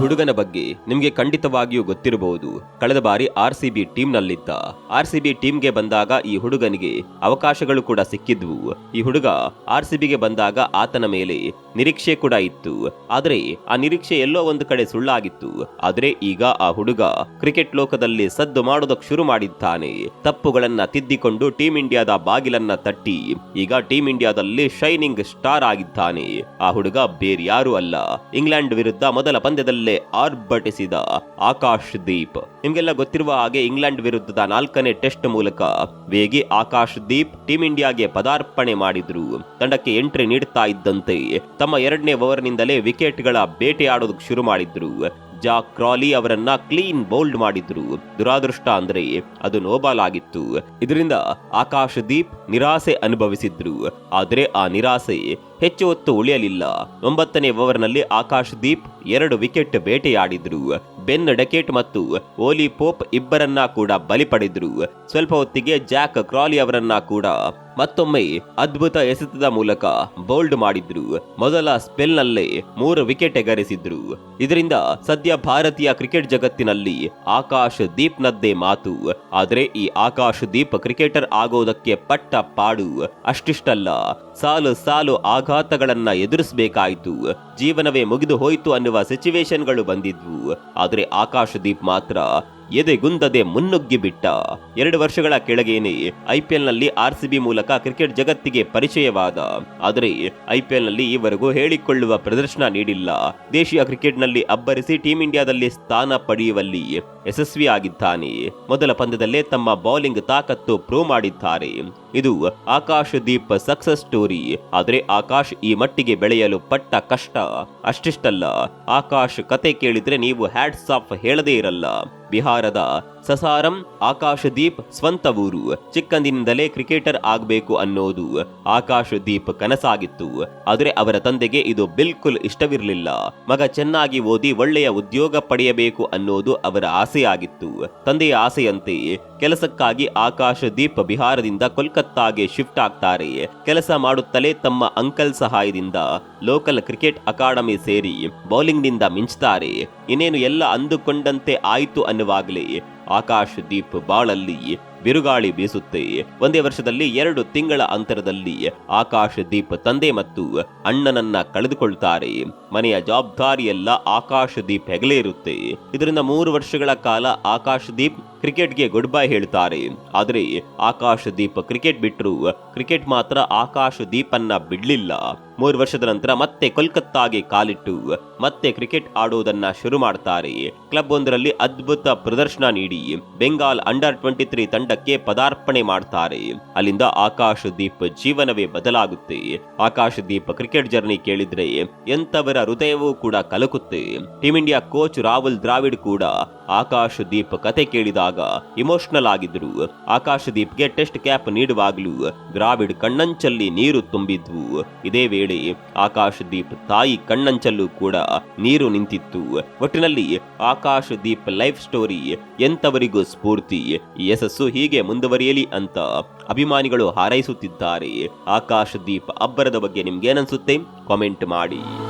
ಹುಡುಗನ ಬಗ್ಗೆ ನಿಮಗೆ ಖಂಡಿತವಾಗಿಯೂ ಗೊತ್ತಿರಬಹುದು. ಕಳೆದ ಬಾರಿ ಆರ್ ಸಿ ಬಿ ಟೀಮ್ನಲ್ಲಿದ್ದ. ಆರ್ ಸಿ ಬಿ ಟೀಮ್ಗೆ ಬಂದಾಗ ಈ ಹುಡುಗನಿಗೆ ಅವಕಾಶಗಳು ಕೂಡ ಸಿಕ್ಕಿದ್ವು. ಈ ಹುಡುಗ ಆರ್ ಸಿ ಬಿಗೆ ಬಂದಾಗ ಆತನ ಮೇಲೆ ನಿರೀಕ್ಷೆ ಕೂಡ ಇತ್ತು. ಆದರೆ ಆ ನಿರೀಕ್ಷೆ ಎಲ್ಲೋ ಒಂದು ಕಡೆ ಸುಳ್ಳಾಗಿತ್ತು. ಆದರೆ ಈಗ ಆ ಹುಡುಗ ಕ್ರಿಕೆಟ್ ಲೋಕದಲ್ಲಿ ಸದ್ದು ಮಾಡೋದಕ್ಕೆ ಶುರು ಮಾಡಿದ್ದಾನೆ. ತಪ್ಪುಗಳನ್ನ ತಿದ್ದಿಕೊಂಡು ಟೀಂ ಇಂಡಿಯಾದ ಬಾಗಿಲನ್ನ ತಟ್ಟಿ. ಈಗ ಟೀಂ ಇಂಡಿಯಾದಲ್ಲಿ ಶೈನಿಂಗ್ ಸ್ಟಾರ್ ಆಗಿದ್ದಾನೆ. ಆ ಹುಡುಗ ಬೇರ್ಯಾರೂ ಅಲ್ಲ. ಇಂಗ್ಲೆಂಡ್ ವಿರುದ್ಧ ಮೊದಲ ಪಂದ್ಯದಲ್ಲೇ ಆರ್ಭಟಿಸಿದ ಆಕಾಶ್ ದೀಪ್. ನಿಮ್ಗೆಲ್ಲ ಗೊತ್ತಿರುವ ಹಾಗೆ ಇಂಗ್ಲೆಂಡ್ ವಿರುದ್ಧದ ನಾಲ್ಕನೇ ಟೆಸ್ಟ್ ಮೂಲಕ ವೇಗಿ ಆಕಾಶ್ ದೀಪ್ ಟೀಂ ಇಂಡಿಯಾಗೆ ಪದಾರ್ಪಣೆ ಮಾಡಿದ್ರು. ತಂಡಕ್ಕೆ ಎಂಟ್ರಿ ನೀಡುತ್ತಾ ಇದ್ದಂತೆ ತಮ್ಮ ಎರಡನೇ ಓವರ್ನಿಂದಲೇ ವಿಕೆಟ್ಗಳ ಬೇಟೆಯಾಡೋದಕ್ಕೆ ಶುರು ಮಾಡಿದ್ರು. ಜಾಕ್ ಕ್ರಾಲಿ ಅವರನ್ನ ಕ್ಲೀನ್ ಬೌಲ್ಡ್ ಮಾಡಿದ್ರು. ದುರಾದೃಷ್ಟ ಅಂದ್ರೆ ಅದು ನೋಬಾಲ್ ಆಗಿತ್ತು. ಇದರಿಂದ ಆಕಾಶ್ ದೀಪ್ ನಿರಾಸೆ ಅನುಭವಿಸಿದ್ರು. ಆದ್ರೆ ಆ ನಿರಾಸೆ ಹೆಚ್ಚು ಹೊತ್ತು ಉಳಿಯಲಿಲ್ಲ. ಒಂಬತ್ತನೇ ಓವರ್ನಲ್ಲಿ ಆಕಾಶ್ ದೀಪ್ ಎರಡು ವಿಕೆಟ್ ಬೇಟೆಯಾಡಿದ್ರು. ಬೆನ್ ಡೆಕೆಟ್ ಮತ್ತು ಓಲಿ ಪೋಪ್ ಇಬ್ಬರನ್ನ ಕೂಡ ಬಲಿ ಪಡೆದ್ರು. ಸ್ವಲ್ಪ ಹೊತ್ತಿಗೆ ಜಾಕ್ ಕ್ರಾಲಿ ಅವರನ್ನ ಕೂಡ ಮತ್ತೊಮ್ಮೆ ಅದ್ಭುತ ಎಸೆತದ ಮೂಲಕ ಬೌಲ್ಡ್ ಮಾಡಿದ್ರು. ಮೊದಲ ಸ್ಪೆಲ್ನಲ್ಲೇ ಮೂರು ವಿಕೆಟ್ ಎಗರಿಸಿದ್ರು. ಇದರಿಂದ ಸದ್ಯ ಭಾರತೀಯ ಕ್ರಿಕೆಟ್ ಜಗತ್ತಿನಲ್ಲಿ ಆಕಾಶ್ ದೀಪ್ನದ್ದೇ ಮಾತು. ಆದ್ರೆ ಈ ಆಕಾಶ್ ದೀಪ್ ಕ್ರಿಕೆಟರ್ ಆಗೋದಕ್ಕೆ ಪಟ್ಟ ಪಾಡು ಅಷ್ಟಿಷ್ಟಲ್ಲ. ಸಾಲು ಸಾಲು ಆಘಾತಗಳನ್ನ ಎದುರಿಸಬೇಕಾಯಿತು ಜೀವನವೇ ಮುಗಿದು ಹೋಯಿತು ಅನ್ನುವ ಸಿಚುವೇಶನ್ಗಳು ಬಂದಿದ್ವು. ಆದರೆ ಆಕಾಶದೀಪ್ ಮಾತ್ರ ಎದೆಗುಂದದೆ ಮುನ್ನುಗ್ಗಿ ಬಿಟ್ಟ ಎರಡು ವರ್ಷಗಳ ಕೆಳಗೇನೆ ಐಪಿಎಲ್ನಲ್ಲಿ ಆರ್ ಸಿ ಮೂಲಕ ಕ್ರಿಕೆಟ್ ಜಗತ್ತಿಗೆ ಪರಿಚಯವಾದ. ಆದರೆ ಐಪಿಎಲ್ನಲ್ಲಿ ಈವರೆಗೂ ಹೇಳಿಕೊಳ್ಳುವ ಪ್ರದರ್ಶನ ನೀಡಿಲ್ಲ. ದೇಶೀಯ ಕ್ರಿಕೆಟ್ನಲ್ಲಿ ಅಬ್ಬರಿಸಿ ಟೀಂ ಇಂಡಿಯಾದಲ್ಲಿ ಸ್ಥಾನ ಪಡೆಯುವಲ್ಲಿ ಯಶಸ್ವಿಯಾಗಿದ್ದಾನೆ. ಮೊದಲ ಪಂದ್ಯದಲ್ಲೇ ತಮ್ಮ ಬೌಲಿಂಗ್ ತಾಕತ್ತು ಪ್ರೂವ್ ಮಾಡಿದ್ದಾರೆ. ಇದು ಆಕಾಶ್ ದೀಪ್ ಸಕ್ಸಸ್ ಸ್ಟೋರಿ ಆದರೆ ಆಕಾಶ್ ಈ ಮಟ್ಟಿಗೆ ಬೆಳೆಯಲು ಪಟ್ಟ ಕಷ್ಟ. ಅಷ್ಟಿಷ್ಟಲ್ಲ, ಆಕಾಶ್ ಕತೆ ಕೇಳಿದ್ರೆ ನೀವು ಹ್ಯಾಟ್ಸ್ ಆಫ್ ಹೇಳದೇ ಇರಲ್ಲ. ಬಿಹಾರದ ಸಸಾರಂ ಆಕಾಶದೀಪ್ ಸ್ವಂತ ಊರು. ಚಿಕ್ಕಂದಿನಿಂದಲೇ ಕ್ರಿಕೆಟರ್ ಆಗಬೇಕು ಅನ್ನೋದು. ಆಕಾಶದೀಪ್ ಕನಸಾಗಿತ್ತು. ಆದರೆ ಅವರ ತಂದೆಗೆ ಇದು ಬಿಲ್ಕುಲ್ ಇಷ್ಟವಿರಲಿಲ್ಲ. ಮಗ ಚೆನ್ನಾಗಿ ಓದಿ ಒಳ್ಳೆಯ ಉದ್ಯೋಗ ಪಡೆಯಬೇಕು ಅನ್ನೋದು ಅವರ ಆಸೆಯಾಗಿತ್ತು. ತಂದೆಯ ಆಸೆಯಂತೆ, ಕೆಲಸಕ್ಕಾಗಿ ಆಕಾಶದೀಪ್ ಬಿಹಾರದಿಂದ ಕೋಲ್ಕತ್ತಾಗೆ ಶಿಫ್ಟ್ ಆಗ್ತಾರೆ. ಕೆಲಸ ಮಾಡುತ್ತಲೇ ತಮ್ಮ ಅಂಕಲ್ ಸಹಾಯದಿಂದ ಲೋಕಲ್ ಕ್ರಿಕೆಟ್ ಅಕಾಡೆಮಿ ಸೇರಿ ಬೌಲಿಂಗ್ನಿಂದ ಮಿಂಚ್ತಾರೆ. ಇನ್ನೇನು ಎಲ್ಲ ಅಂದುಕೊಂಡಂತೆ ಆಯಿತು ಅನ್ನುವಾಗಲೇ ಆಕಾಶ್ ದೀಪ ಬಾಳಲ್ಲಿ ಬಿರುಗಾಳಿ ಬೀಸುತ್ತೆ. ಒಂದೇ ವರ್ಷದಲ್ಲಿ ಎರಡು ತಿಂಗಳ ಅಂತರದಲ್ಲಿ ಆಕಾಶ್ ದೀಪ್ ತಂದೆ ಮತ್ತು ಅಣ್ಣನನ್ನ ಕಳೆದುಕೊಳ್ತಾರೆ. ಮನೆಯ ಜವಾಬ್ದಾರಿಯೆಲ್ಲ ಆಕಾಶ್ ದೀಪ್ ಹೆಗಲೇ ಇರುತ್ತೆ. ಇದರಿಂದ ಮೂರು ವರ್ಷಗಳ ಕಾಲ ಆಕಾಶ್ ದೀಪ್ ಕ್ರಿಕೆಟ್ಗೆ ಗುಡ್ ಬೈ ಹೇಳ್ತಾರೆ. ಆದರೆ ಆಕಾಶ್ ದೀಪ್ ಕ್ರಿಕೆಟ್ ಬಿಟ್ಟರು ಕ್ರಿಕೆಟ್ ಮಾತ್ರ ಆಕಾಶ್ ದೀಪನ್ನ ಬಿಡ್ಲಿಲ್ಲ. ಮೂರು ವರ್ಷದ ನಂತರ ಮತ್ತೆ ಕೋಲ್ಕತ್ತಾಗೆ ಕಾಲಿಟ್ಟು ಮತ್ತೆ ಕ್ರಿಕೆಟ್ ಆಡೋದನ್ನ ಶುರು ಮಾಡ್ತಾರೆ. ಕ್ಲಬ್ ಒಂದರಲ್ಲಿ ಅದ್ಭುತ ಪ್ರದರ್ಶನ ನೀಡಿ. ಬೆಂಗಾಲ್ ಅಂಡರ್ ಟ್ವೆಂಟಿ ತ್ರೀ ತಂಡಕ್ಕೆ ಪದಾರ್ಪಣೆ ಮಾಡ್ತಾರೆ. ಅಲ್ಲಿಂದ ಆಕಾಶ ದೀಪ ಜೀವನವೇ ಬದಲಾಗುತ್ತೆ. ಆಕಾಶ ದೀಪ ಕ್ರಿಕೆಟ್ ಜರ್ನಿ ಕೇಳಿದ್ರೆ ಎಂತವರ ಹೃದಯವೂ ಕೂಡ ಕಲಕುತ್ತೆ. Team India coach Rahul Dravid ಕೂಡ ಆಕಾಶ್ ದೀಪ್ ಕತೆ ಕೇಳಿದಾಗ ಇಮೋಷನಲ್ ಆಗಿದ್ರು. ಆಕಾಶದೀಪ್ಗೆ ಟೆಸ್ಟ್ ಕ್ಯಾಪ್ ನೀಡುವಾಗಲೂ ದ್ರಾವಿಡ್ ಕಣ್ಣಂಚಲ್ಲಿ ನೀರು ತುಂಬಿದ್ವು. ಇದೇ ವೇಳೆ ಆಕಾಶದೀಪ್ ತಾಯಿ ಕಣ್ಣಂಚಲ್ಲೂ ಕೂಡ ನೀರು ನಿಂತಿತ್ತು. ಒಟ್ಟಿನಲ್ಲಿ ಆಕಾಶದೀಪ್ ಲೈಫ್ ಸ್ಟೋರಿ ಎಂತವರಿಗೂ ಸ್ಫೂರ್ತಿ, ಯಶಸ್ಸು ಹೀಗೆ ಮುಂದುವರಿಯಲಿ ಅಂತ ಅಭಿಮಾನಿಗಳು ಹಾರೈಸುತ್ತಿದ್ದಾರೆ. ಆಕಾಶದೀಪ್ ಅಬ್ಬರದ ಬಗ್ಗೆ ನಿಮ್ಗೇನನ್ಸುತ್ತೆ ಕಾಮೆಂಟ್ ಮಾಡಿ.